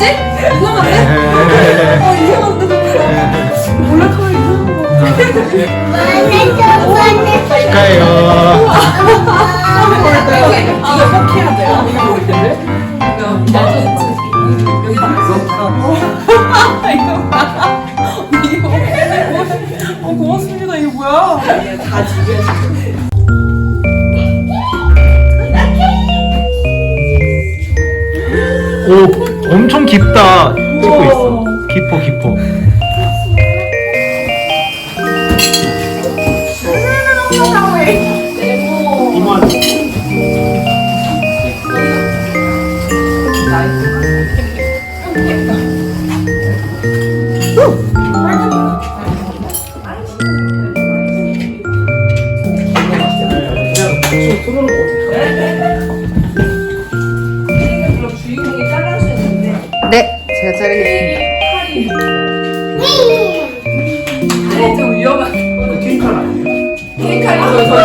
있지? 이상한데? 어, 이상한데? 몰래카메라 이상한 거. 축하해요 이거 꼭 해야 돼요. 이거 꼭 해야 돼. 이거 나중에 여기 이거 이거 어 고맙습니다. 이게 뭐야? 다 준비하시고. 오 엄청 깊다 찍고 있어. 깊어 깊어. 이만 그럼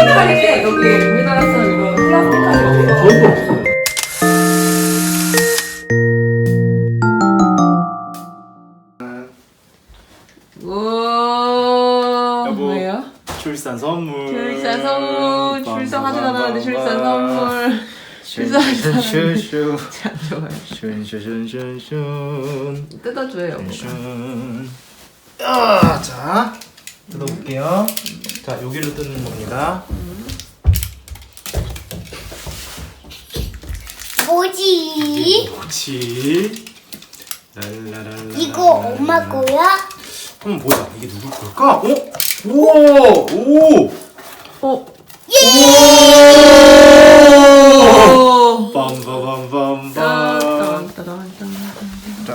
저희 칼인데 여기 우리나라 사람 이거 플라스틱 칼이 없어. 저희도 없어요 우와, 여보. 뭐예요? 출산 선물 출산 선물, 출산하진 않았는데 출산 선물. 출산하진 슈슈 참 좋아요. 슌슌슌슌 뜯어줘요. 여보가. 슌. 아, 자 뜯어볼게요 자 여기로 뜯는 겁니다 뭐지? 그렇지 랄라랄라 이거 엄마 거야? 한번 보자 이게 누굴 걸까? 어? 우와 오 어, 오! 빰빰빰빰빰. 자,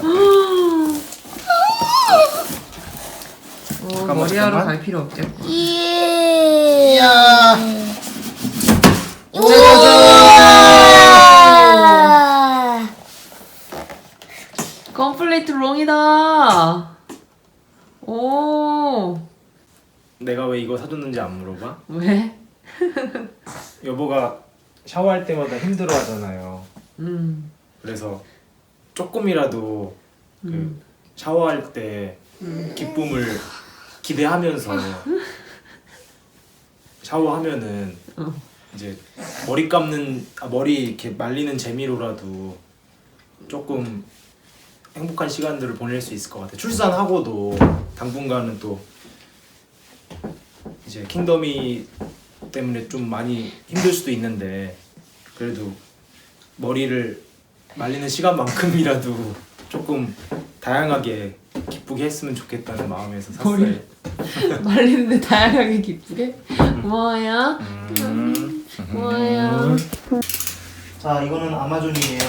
어, 잠깐만, 머리하러 잠깐만. 갈 필요 없겠고. 예. 이야 우와. 컴플레이트 롱이다. 오, 내가 왜 이거 사줬는지 안 물어봐? 왜? 여보가 샤워할 때마다 힘들어 하잖아요 음, 그래서 조금이라도 그 음. 샤워할 때 기쁨을 기대하면서 샤워하면은 어. 이제 머리 감는 아, 머리 이렇게 말리는 재미로라도 조금 행복한 시간들을 보낼 수 있을 것 같아. 출산하고도 당분간은 또 이제 킹덤이 때문에 좀 많이 힘들 수도 있는데 그래도 머리를 말리는 시간만큼이라도 조금 다양하게 기쁘게 했으면 좋겠다는 마음에서 샀어요. 머리. 말리는데 다양하게 기쁘게? 뭐야? 음. 뭐야? 자 이거는 아마존이에요.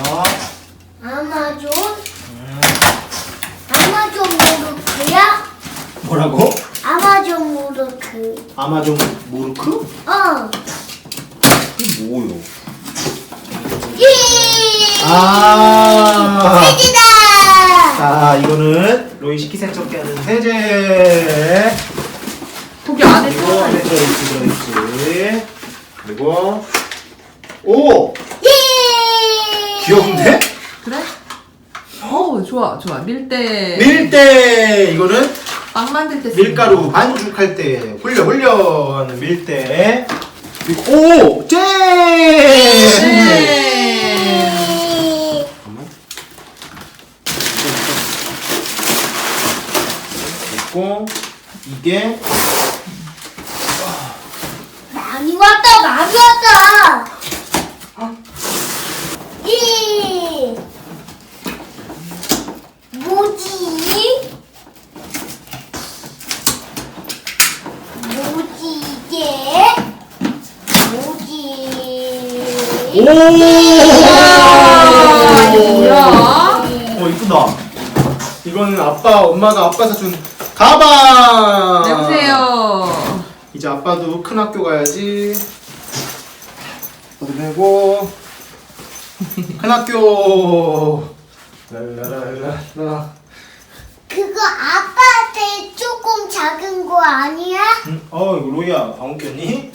아마존? 아마존 무르크야? 뭐라고? 아마존 무르크. 아마존 모르크? 어. 이게 뭐요? 예. 아. 세지다. 자 이거는 로이 식기세척기 하는 세제. 거기 안에 그리고 안에 들어있지 들어있지. 그리고 오 예. 귀여운데? 그래? 어, 좋아, 좋아. 밀대. 밀대 이거는 빵 만들 때 쓰는 밀가루 반죽할 때 훌려 훌려 하는 밀대. 오 잼. 네. 잠깐만. 있고 이게 많이 왔다 많이 왔다. 이 뭐지? 뭐지 이게? 뭐지? 오. 아, 이거 뭐야? 어 이쁘다. 이거 이거는 아빠 엄마가 아빠 사준 가방. 내보세요. 이제 아빠도 큰 학교 가야지. 어디 메고 큰 학교. 랄라랄라. 그거 아빠한테 조금 작은 거 아니야? 응? 어 이거 로이야 방귀 꼈니?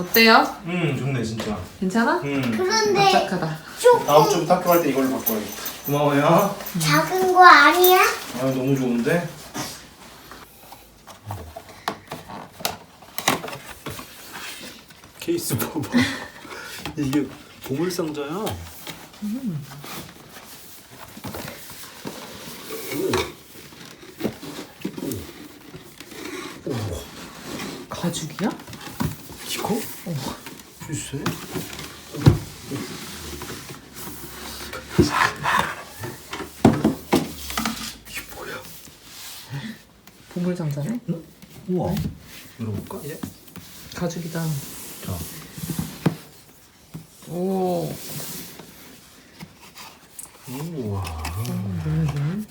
어때요? 음 좋네 진짜. 괜찮아? 음 그런데. 조금 다음 주부터 학교 갈 때 이걸로 바꿔야겠다. 고마워요. 작은 거 아니야? 아 너무 좋은데. 케이스 봐봐. 이게 보물 상자야. 가죽이야? 어. 글쎄. 이게 뭐야? 보물 상자네? 우와. 열어볼까? 이제? 가죽이다. 자. 오. 우와. 오.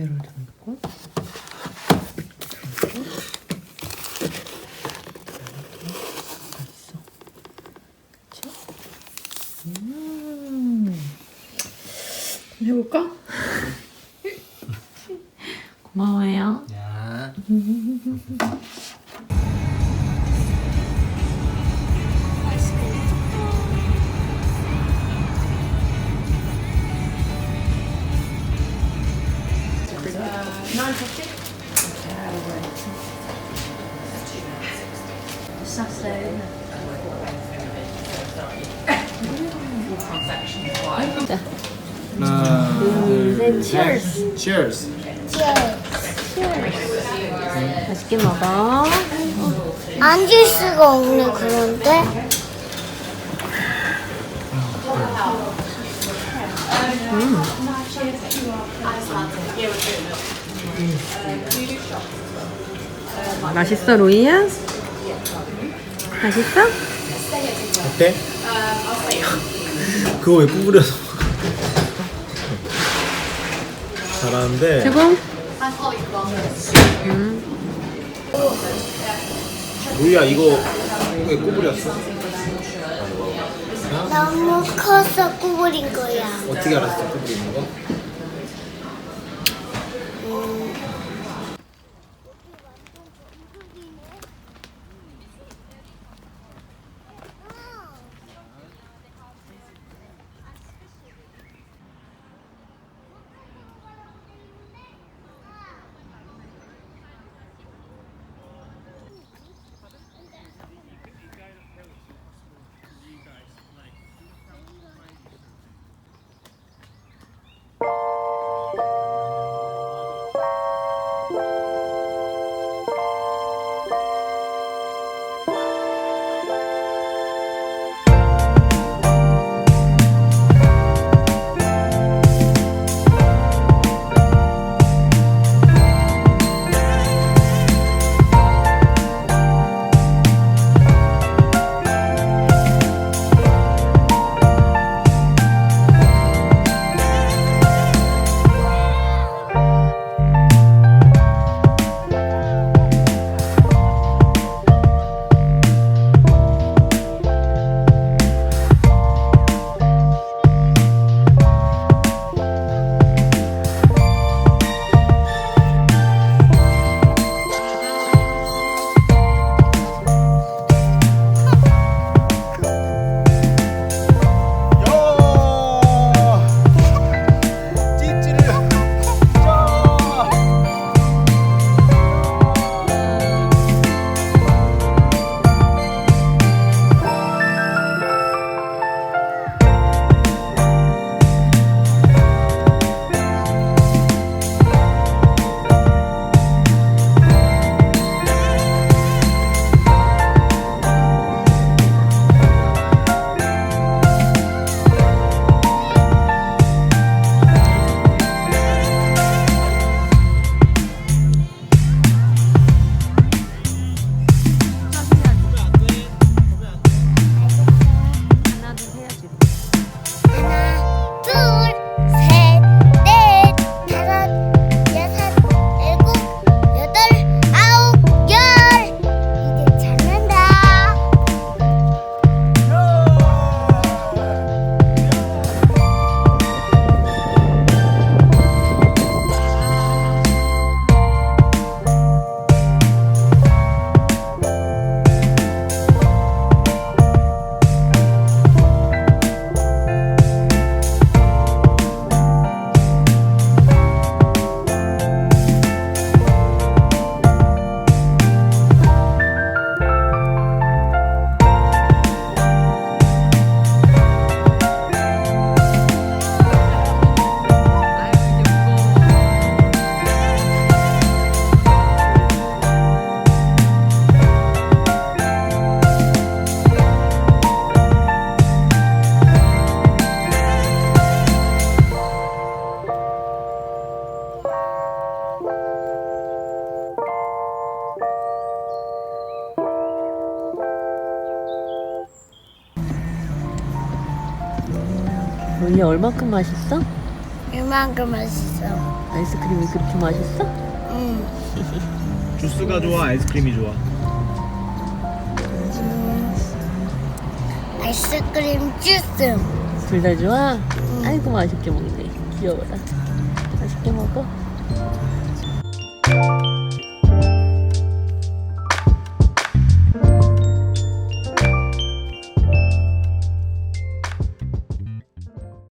배를 담고. 둘, 셋. Cheers. 맛있게 먹어. 앉을 수가 없네 그런데 맛있어, 로이야? 맛있어? 어때? 그거 왜 구부려서? 잘하는데. 최고? 로이야 이거 왜 구부렸어? 너무 커서 구부린 거야 어떻게 알았어 구부리는 거? 이야 얼마큼 맛있어? 이만큼 맛있어. 아이스크림이 그렇게 맛있어? 응. 주스가 좋아 아이스크림이 좋아 아이스크림 주스. 둘 다 좋아? 아이고 맛있게 먹네 귀여워라 맛있게 먹어